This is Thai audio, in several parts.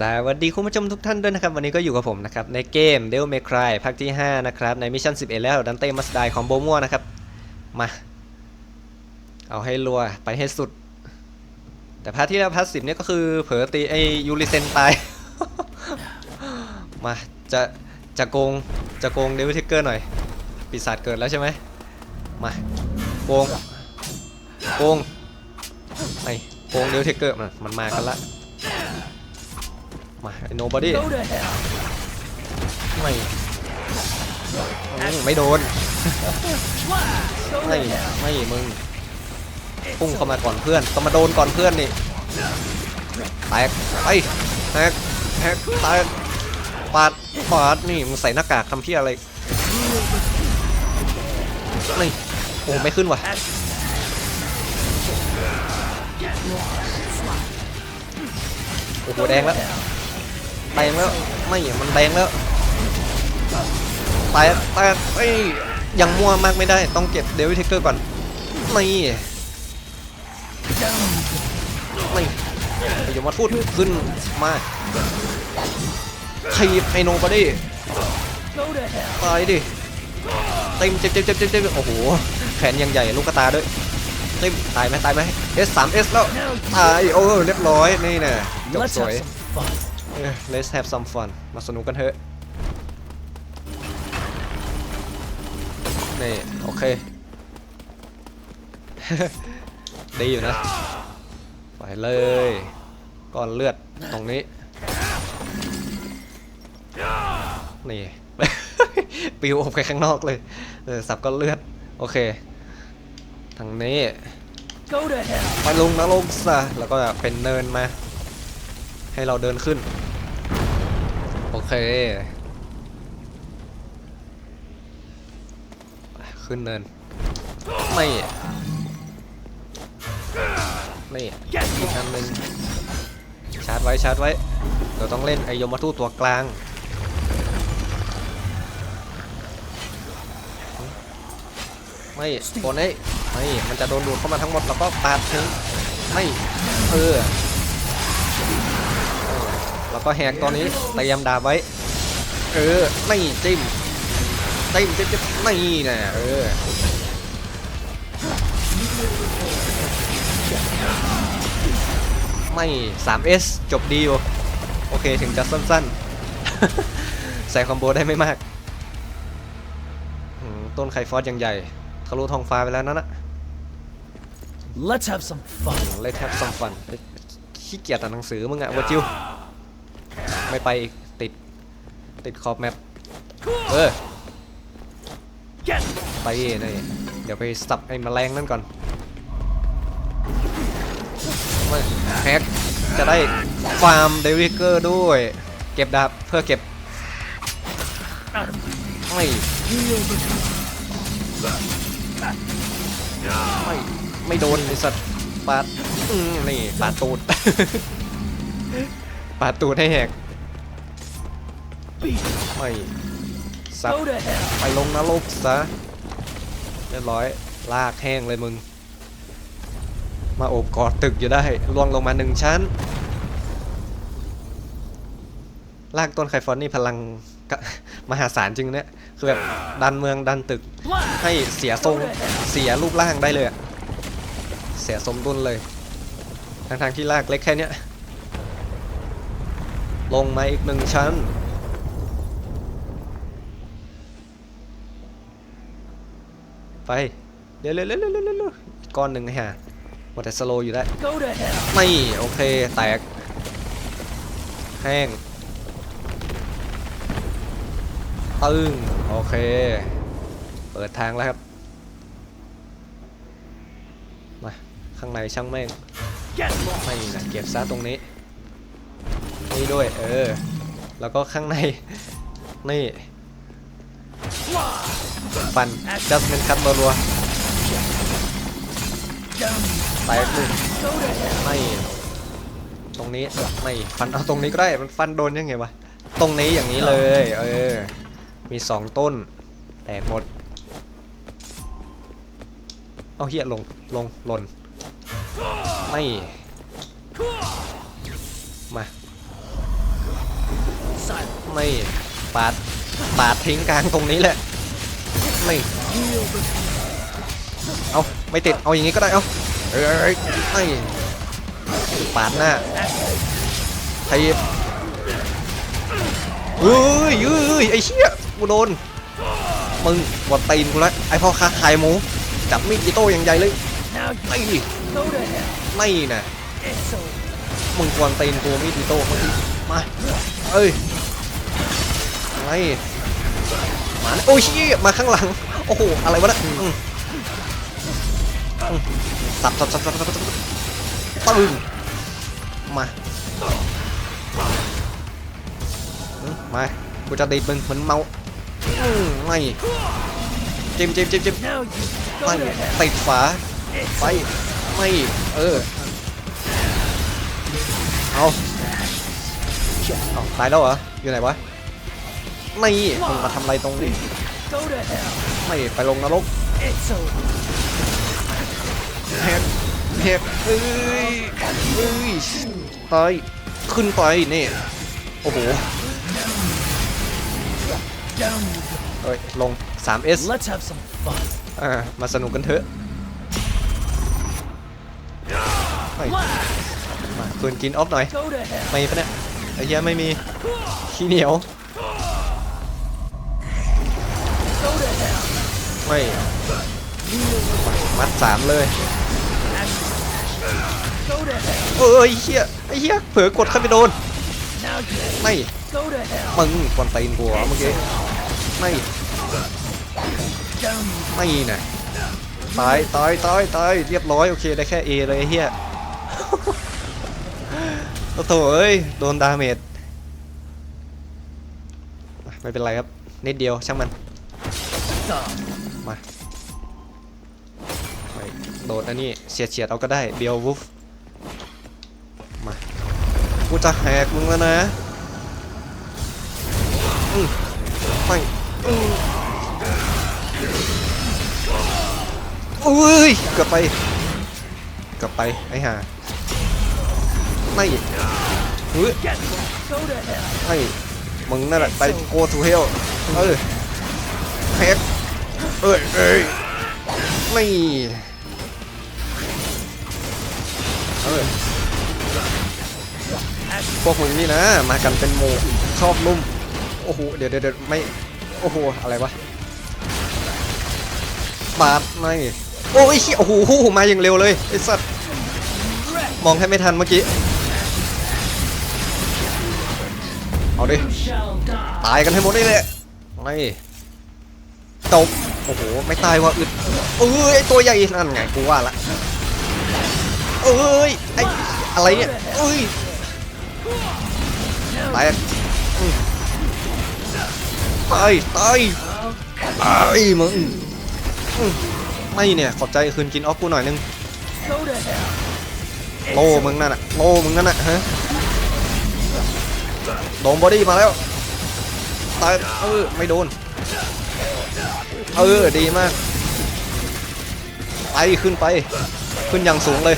สวัสดีคุณผู้ชมทุกท่านด้วยนะครับ วันนี้ก็อยู่กับผมนะครับ ในเกม Devil May Cry ภาคที่ 5 นะครับ ในมิชชั่น 11 แล้วดันเต้มัสไดของโบมัวนะครับ มา เอาให้รัวไปให้สุด แต่พาร์ทที่แล้วพาร์ทสิบเนี่ยก็คือเผลอตีไอยูริเซนตาย มา จะ จะโกง จะโกงเดวิทิกเกอร์หน่อย ปีศาจเกิดแล้วใช่ไหมมา โกง โกงไอโกงเดวิทิกเกอร์มันมันมากันละ มาไอ้ nobody Go to hell. ไม่อืมไม่โดน Go ไม่ to hell. ไม่มึงพุ่งเข้ามาก่อนเพื่อนต้องมาโดนก่อนเพื่อนนี่แตกไปแตกแตกแตกปาดปาดนี่มึงใส่หน้ากากทำเพี้ยอะไรนี่โอ้ไม่ขึ้นว่ะโอ้โหแดงแล้ว แดงแล้วไม่มันแดงแล้วแตกแตกเอ้ยังมั่วมากไม่ได้ต้องเก็บเดวิดเทคเกอร์ก่อนไม่ไม่อย่ามาพูดขึ้นมาขีบไอโนบอดี้ตายดิเต็มเจ็บเจ็บเจ็บเจ็บโอ้โหแขนยังใหญ่ลูกกตาด้วยเต็มตายไหมตายไหม S 3 S แล้วตายโอ้เรียบร้อยนี่น่ะจบสวย have some fun. เออ Let's have some fun มาสนุกกันเถอะ นี่ โอเค ดีอยู่นะไปเลยก้อนเลือดตรงนี้ นี่ ปิวออกไปข้างนอกเลย เออ สับก้อนเลือด โอเค ทางนี้ Go to hell. ไปลงนรกซะแล้วก็เป็นเนินมา ให้เราเดินขึ้น โอเค ขึ้นเนิน ไม่นี่อีกอันหนึ่งชาร์จไว้ชาร์จไว้ เราต้องเล่นไอยมทูตตัวกลาง ไม่โอนไอ้ไม่มันจะโดนดูดเข้ามาทั้งหมดแล้วก็ปาดทิ้งไม่ เออ ก็แหกตอนนี้เตรียมดาบไว้ เออไม่จิ้มจิ้มจิ้มจิ้มไม่นะเออไม่ 3S จบดีอยู่โอเคถึงจะสั้นๆ ใส่คอมโบได้ไม่มากอืมต้นไคฟอสยังใหญ่ทะลุท้องฟ้าไปแล้วนั่นนะ Let's have some fun. เลยแทบซัมฟันขี้เกียจอ่านหนังสือมึงอะวัจิว ไม่ไปอีกติด ติดขอบแมปเออไปนี่เดี๋ยวไปสับไอ้แมลงนั่นก่อนม่แฮกจะได้ฟาร์มเดวิเกอร์ด้วย เก็บดาบเพื่อเก็บไม่ไม่ไม่โดนไอสัตว์ปาดนี่ปาดตูดปาดตูดให้แหก ไม่สับ Go to hell. ไปลงนรกซะเรียบร้อยลากแห้งเลยมึง มาโอบกอดตึกอยู่ได้ล่วงลงมาหนึ่งชั้นลากต้นไคฟอนนี่พลังกะมหาศาลจริงเนี่ยคือแบบดันเมืองดันตึก Blast. ให้เสียทรงเสียรูปร่างได้เลยอะเสียสมดุลเลยทั้งทางๆที่ลากเล็กแค่เนี้ยลงมาอีกหนึ่งชั้น ไปเร็วเร็วเร็วเร็วเร็วเร็วอีกก้อนหนึ่งไอ้ห่าหมดแต่สโลว์อยู่ได้ Go to hell. ไม่โอเคแตกแห้งตึงโอเค เปิดทางแล้วครับ มา ข้างในช่างแม่ง Get lost. ไม่นะเก็บซะตรงนี้ นี่ด้วย เออ แล้วก็ข้างใน นี่ ฟัน adjustment cut รัวๆแตกหนึ่งไม่ตรงนี้ไม่ฟันเอาตรงนี้ก็ได้มันฟันโดนยังไงวะตรงนี้อย่างนี้เลยเออมีสองต้นแตกหมดเอาเฮียลงลงหล่นไม่มาไม่ปาดปาดทิ้งกลางตรงนี้แหละ ไม่เอาไม่ติด เอาอย่างงี้ก็ได้ เอาเอ้ยเอ้ปาดหน้าทีบเอ้ยเอ้ยไอ้เชี่ยกูโดน มึงกดตีนกูและไอ้พ่อค้าขายหมู จับมีดอิโต้อย่างใหญ่เลยไม่ไม่นะมึงกวนตีนกูมีดอิโต้เมื่อกี้มา เอ้ยไม่ มานะโอ้ยมาข้างหลัง โอ้โห อะไรวะเนะอืมอืมสับสับสับสับสับสับตึ้งมา มา กูจะดีดมึงเหมือนเมาไม่จิ้มจิ้มจิ้มจิ้มไม่ติดฝา ไป ไม่ เออ เอาเอาตายแล้วเหรอ อยู่ไหนวะ ไม่มึงมาทำอะไรตรงนี้ไม่ไปลงนรก It's over. แหกแหกเอ้ยเอ้ยตายขึ้นไปนี่โอ้โหเอ้ยลง 3S go. Let's have some fun. อ่ามาสนุกกันเถอะมาคืนกินออฟหน่อย ไม่ปะเนี่ยไอ้เหี้ยไม่มีขี้เหนียว ไม่มัดสามเลยเอ้ยไอ้เหี้ยไอ้เหี้ยเผลอกดเข้าไปโดนไม่มึงกวนตีนกูเหรอเมื่อกี้ไม่ไม่นะตายตายตายตายเรียบร้อยโอเคได้แค่ A เลยเหี้ยโอ้โถเอ้ยโดนดาเมจไม่เป็นไรครับนิดเดียวช่างมัน มาไปโดดอันนี้เฉียดเฉียดๆเอาก็ได้เบียววูฟมากูจะแหกมึงแล้วนะอืมไปอืมอุ้ยเกือบไปเกือบไปไอ้ห่าไม่เฮ้ยไม่มึงนั่นแหละไป go to hell เออแฮก เอ้ยเอ้ยไม่เออพวกมึงนี่นะ มากันเป็นโมชอบลุ่ม โอ้โห เดี๋ยวเดี๋ยวไม่ โอ้โห อะไรวะบาดไม่โอ้ยเหี้ยโอ้โห มาอย่างเร็วเลยไอ้สัตว์ มองแทบไม่ทันเมื่อกี้ เอาดิ ตายกันให้หมดนี่แหละไม่จบ โอ้โห ไม่ตายว่ะอึดเอ้ยไอ้ตัวใหญ่นั่นไงกูว่าละเอ้ยไอ้อะไรเนี่ยเอ้ยตายอืมตายตายตายมึงไม่เนี่ยขอบใจคืนกินออฟกูหน่อยนึงโลมึงนั่นน่ะโลมึงนั่นน่ะฮะโดนบอดี้มาแล้วตายเออไม่โดน เออดีมากไปขึ้นไป ขึ้นอย่างสูงเลย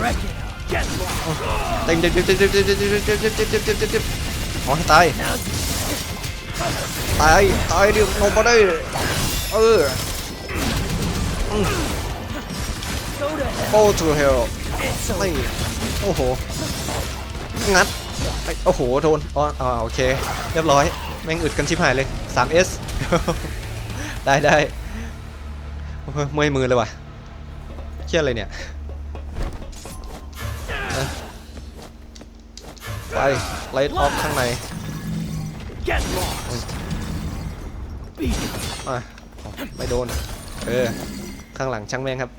Wreck it. Get lost. เต็งเต็งเต็งเต็งเต็งเต็งเต็งเต็งเต็งเต็งเต็งเต็งเต็งเต็งเต็งขอให้ตาย Now you ตาย ตายดิโนบอดี้เออ go to hell. โอ้ทูเฮล It's ไม่ over. โอ้โห งัดไอ้ โอ้โหโดนอ๋ออ่าโอเค เรียบร้อย แม่งอึดกันชิบหายเลย 3S ได้ได้โอ้โหเมื่อยมือเลยว่ะเครียดเลยเนี่ยเอ้ยไปไลท์ออฟข้างใน Get lost. Beat. อะไม่โดน เออ ข้างหลังช่างแม่งครับ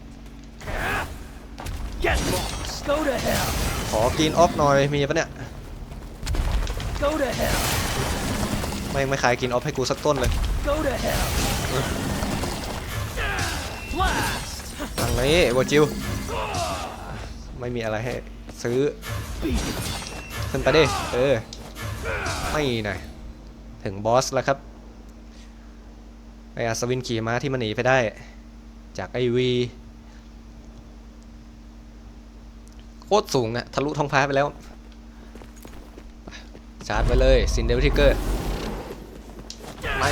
Get lost. Go to hell. ขอกินออฟหน่อยมีปะเนี่ย Go to hell. แม่งไม่ขายกินออฟให้กูสักต้นเลย Go to hell. Blast. ทางนี้โบจิว ไม่มีอะไรให้ซื้อ Beat. ขึ้นไปดิ เออ ไม่นะถึงบอสแล้วครับ ไออัศวินขี่ม้าที่มันหนีไปได้ จากไอวีตรสูงอะทะลุท้องฟ้าไปแล้ว ชาร์จไปเลยซินเดลทิกเกอร์ไม่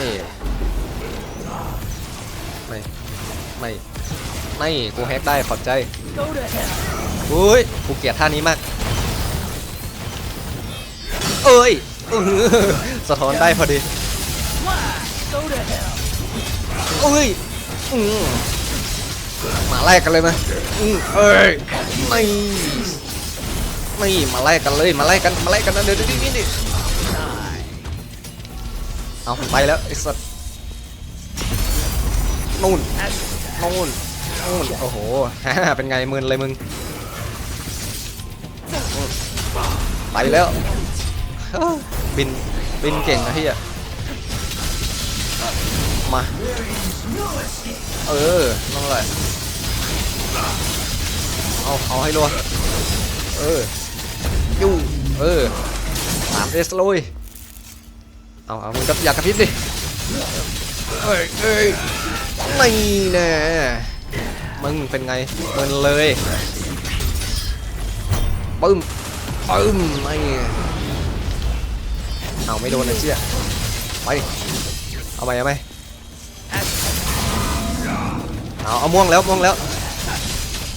ไม่ ไม่ ไม่ กูแฮกได้ขอบใจอุ้ยกูเกลียดท่านี้มาก เอ้ยสะท้อนได้พอดีเอ้ยมาแลกกันเลยมั้ยอืมเอ้ยไม่ ไม่มาแลกกันเลยมาแลกกันมาแลกกันนะเดี๋ยวดีมี่นี่เอาไปแล้วไอ้สัตว์นู่นนู่นนู่นโอ้โหฮ่าเป็นไงมึนเลยมึงไปแล้วบินบินเก่งนะพี่อะมาเออนั่นแหละเอาเอาให้รัวเออ ยู่ เออสามเอสเลยเอาเอามึงก็อยากกระพริบดิเอ้ยเอ้ยไม่แน่มึงเป็นไงมึนเลยปึ้มปึ้มไม่เอาไม่โดนนะเชี่ยไปเอาไปเอาไปเอาเอาม่วงแล้วม่วงแล้ว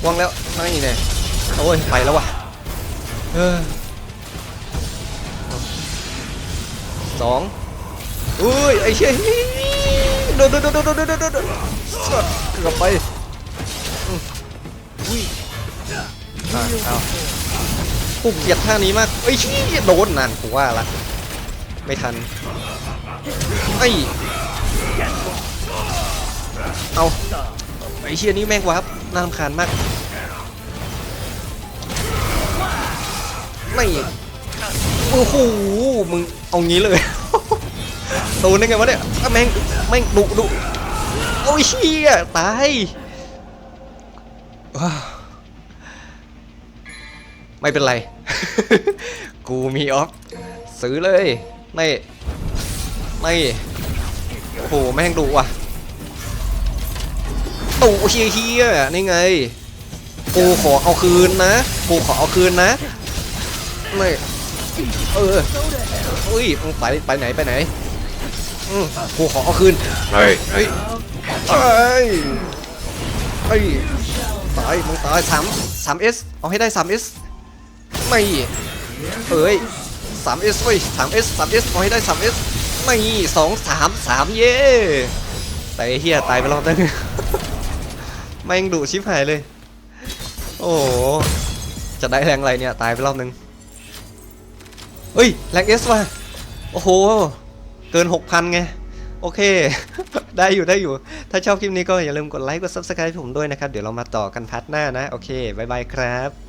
ม่วงแล้วนี่เนี่ยโอ้ยไปแล้วว่ะ เออสองอุ้ยไอ้เชี่ยโดนโดนโดนโดนโดนโดนโดเกือบไปอุ้ยเอาปุกเกลียดท่านี้มากไอ้ชี่ยโดนนั่นกูว่าละไม่ทันไอ้เอาไอ้เชี่ยนี้แม่งวับน่ารำคาญมาก ไม่โอ้โหมึงเอางี้เลยโดนได้ไงวะเนี่ยแม่งแม่งดุดุโอ้ยเชี่ยตายไม่เป็นไร กูมีออฟซื้อเลยไม่ไม่โอ้โหแม่งดุว่ะตุเฮียเฮียนี่ไง กูขอเอาคืนนะ กูขอเอาคืนนะ ไม่เออ Go to hell. อุ้ยมึงไปไปไหนไปไหนอืมกูขอเอาคืนเฮ้ยเฮ้ยเฮ้ยเฮ้ยตายมึงตายสามสามเอสเอาให้ได้สามเอสไม่เอ้ยสามเอสเว้ยสามเอสสามเอสเอาให้ได้สามเอสไม่สองสามสามเย่แต่ไอ้เฮียตายไปรอบนึงแม่งดุชิบหายเลย โอ้โหจะได้แรงอะไรเนี่ย ตายไปรอบนึง เอ้ยแรงเอสว่ะโอ้โห เกิน 6,000 ไง โอเค ได้อยู่ได้อยู่ ถ้าชอบคลิปนี้ก็อย่าลืมกดไลค์กด Subscribe ผมด้วยนะครับ เดี๋ยวเรามาต่อกันพาร์ทหน้านะ โอเค บ๊ายบายครับ